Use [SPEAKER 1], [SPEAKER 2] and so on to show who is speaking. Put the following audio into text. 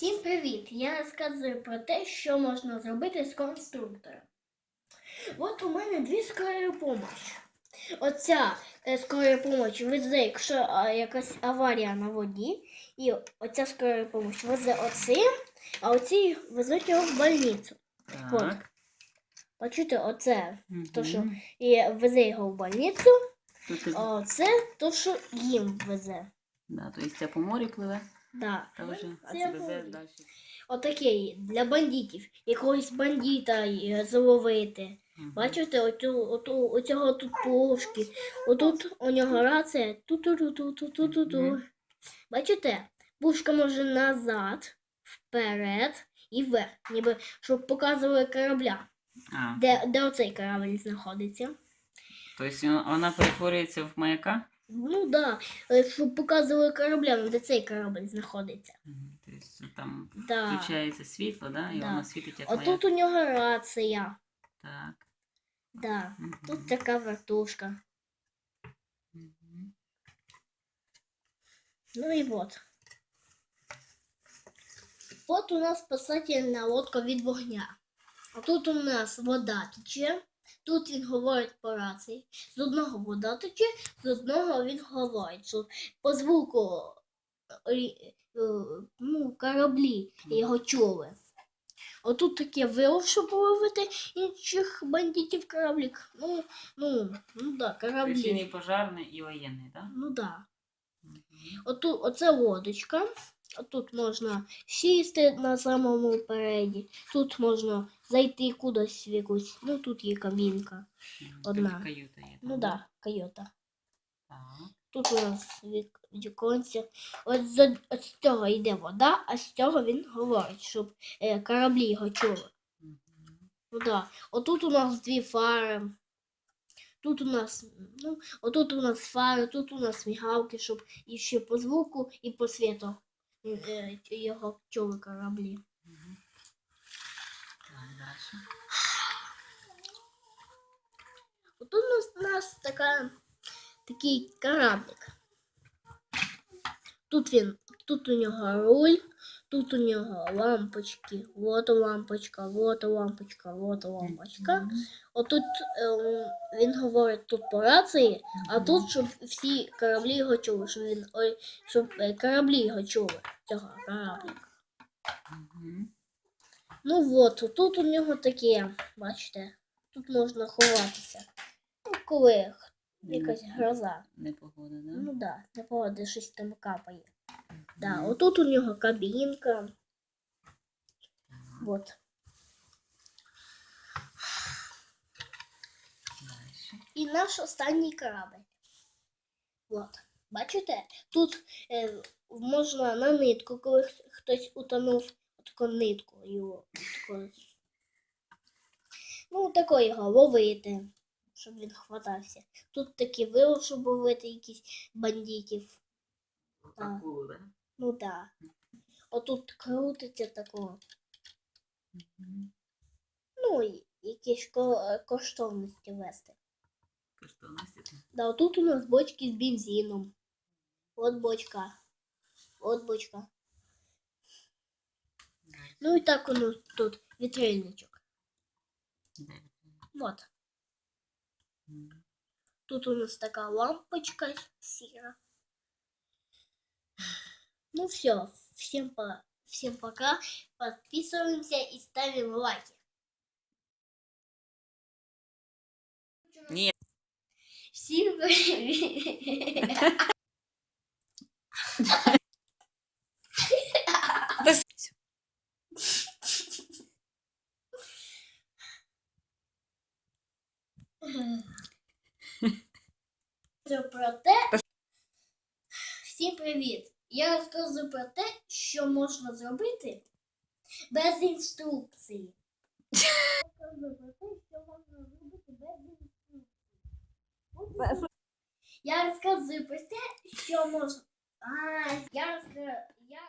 [SPEAKER 1] Всім привіт! Я розказую про те, що можна зробити з конструктором. От у мене дві скорої помощі. Оця е, скорая везе, якщо якась аварія на воді, і оця скорая помощь везе оцим, а оці везуть його в больницю. От. Бачите, оце то, що і везе його в больницю, а оце то, що їм везе.
[SPEAKER 2] да, то есть це по морю пливе,
[SPEAKER 1] Да.
[SPEAKER 2] та вже, далі.
[SPEAKER 1] Отакий для бандитів. Якогось бандита е, зловити. Бачите, оцю, оту, оцього тут пушки. Отут у нього рація. Ту-ту-ту-ту-ту-ту-ту. Бачите? Пушка може назад, вперед і вверх. Ніби щоб показували корабля.
[SPEAKER 2] А,
[SPEAKER 1] Де, де оцей корабль знаходиться.
[SPEAKER 2] тобто вона перетворюється в маяка?
[SPEAKER 1] Ну да, е, щоб показували кораблям, де цей корабль знаходиться.
[SPEAKER 2] Тобто там
[SPEAKER 1] Да.
[SPEAKER 2] включається світло, да, і
[SPEAKER 1] Да.
[SPEAKER 2] воно світить як
[SPEAKER 1] А тут у нього рація.
[SPEAKER 2] Так.
[SPEAKER 1] Да.
[SPEAKER 2] Мгм.
[SPEAKER 1] Тут така вертушка.
[SPEAKER 2] Мгм.
[SPEAKER 1] Ну и вот. Вот у нас спасательна лодка від вогня. А тут у нас вода тече. Тут він говорить по рації. З одного вода тече, з одного він говорить, що по звуку е, е, ну, кораблі його чули. Отут таке вилов, щоб ловити інших бандитів кораблік. Ну, ну, ну да,
[SPEAKER 2] Тобто
[SPEAKER 1] кораблі.
[SPEAKER 2] і пожарний, і воєнний, так?
[SPEAKER 1] Ну да. Отут, оце лодочка. Тут можна сісти на самому переді. Тут можна зайти кудись в якусь. Ну тут є кабінка. Одна.
[SPEAKER 2] Тут каюта є.
[SPEAKER 1] Ну да, кайота.
[SPEAKER 2] Так.
[SPEAKER 1] Тут у нас вік- віконця. От з, от з цього йде вода, а з цього він говорить, щоб е, кораблі його чули.
[SPEAKER 2] Мгм.
[SPEAKER 1] Ну да. Отут у нас дві фари. Тут у нас, ну, отут у нас фари, тут у нас мігалки, щоб і ще по звуку, і по світу е, його чули кораблі.
[SPEAKER 2] Так.
[SPEAKER 1] Отут у нас, у нас така, такий кораблик. Тут він, тут у нього руль, тут у нього лампочки, вот лампочка, вот лампочка, вот лампочка. Отут ем, він говорить тут по рації, а тут, щоб всі кораблі його чули, щоб він ой, щоб е, кораблі його чули. Цього кораблика.
[SPEAKER 2] Мгм.
[SPEAKER 1] Ну от, тут у нього таке, бачите, тут можна ховатися. Ну, коли якась гроза.
[SPEAKER 2] Непогода, да?
[SPEAKER 1] Ну да, не погоди, щось там капає. Да, отут у нього кабінка. Вот. І наш останній корабль. От. Бачите? Тут е, можна на нитку, коли хтось утонув, таку нитку його. Таку, ну, тако його ловити, щоб він хватався. Тут такі вилов, щоб ловити якісь бандитів. Так. Ну. Да. Отут крутиться такого. Ну, і якісь ко- коштовності вести.
[SPEAKER 2] Коштовності.
[SPEAKER 1] Да, отут у нас бочки з бензином. От бочка. От бочка. Ну і так у нас тут вітрильничок. Вот. Тут у нас така лампочка сіра. Ну все. Всем, по... Всем пока. Подписываемся и ставим лайки.
[SPEAKER 2] Ні.
[SPEAKER 1] Всем привет. Це про те. Всім привіт! Я розказую про те, що можна зробити без інструкції. Я розказую про те, що можна зробити без інструкції. Я розказую про те, що можна. А, я розказую. Я...